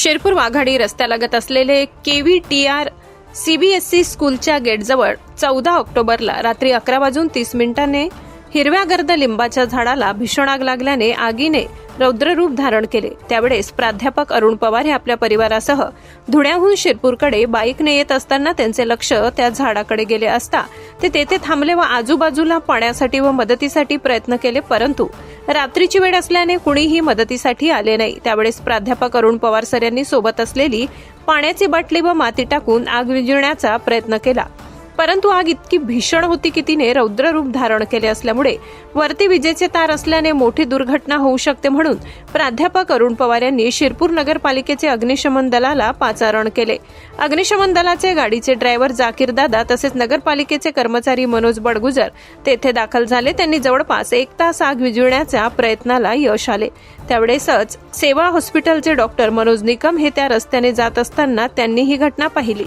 शेरपूर वाघाडी रस्त्यालगत असलेले kV T R CBSE स्कूलच्या गेटजवळ चौदा ऑक्टोबरला रात्री अकरा वाजून तीस मिनिटांनी हिरव्या गर्द लिंबाच्या झाडाला भीषण आग लागल्याने आगीने रौद्ररूप धारण केले. त्यावेळेस प्राध्यापक अरुण पवार हे आपल्या परिवारासह धुळ्याहून शिरपूरकडे बाईकने येत असताना त्यांचे लक्ष त्या झाडाकडे गेले असता ते तेथे थांबले व आजूबाजूला पाण्यासाठी व मदतीसाठी प्रयत्न केले परंतु रात्रीची वेळ असल्याने कुणीही मदतीसाठी आले नाही. त्यावेळेस प्राध्यापक अरुण पवार सर यांनी सोबत असलेली पाण्याची बाटली व माती टाकून आग विझविण्याचा प्रयत्न केला. परंतु आग इतकी भीषण होती की तिने रौद्र रूप धारण केले असल्यामुळे वरती विजेचे तार असल्याने मोठी दुर्घटना होऊ शकते म्हणून प्राध्यापक अरुण पवार यांनी शिरपूर नगरपालिकेचे अग्निशमन दलाला पाचारण केले. अग्निशमन दलाचे गाडीचे ड्रायव्हर जाकीर दादा तसेच नगरपालिकेचे कर्मचारी मनोज बडगुजर तेथे दाखल झाले. त्यांनी जवळपास एक तास आग विझविण्याच्या प्रयत्नाला यश आले. त्यावेळेसच सेवा हॉस्पिटलचे डॉक्टर मनोज निकम हे त्या रस्त्याने जात असताना त्यांनी ही घटना पाहिली.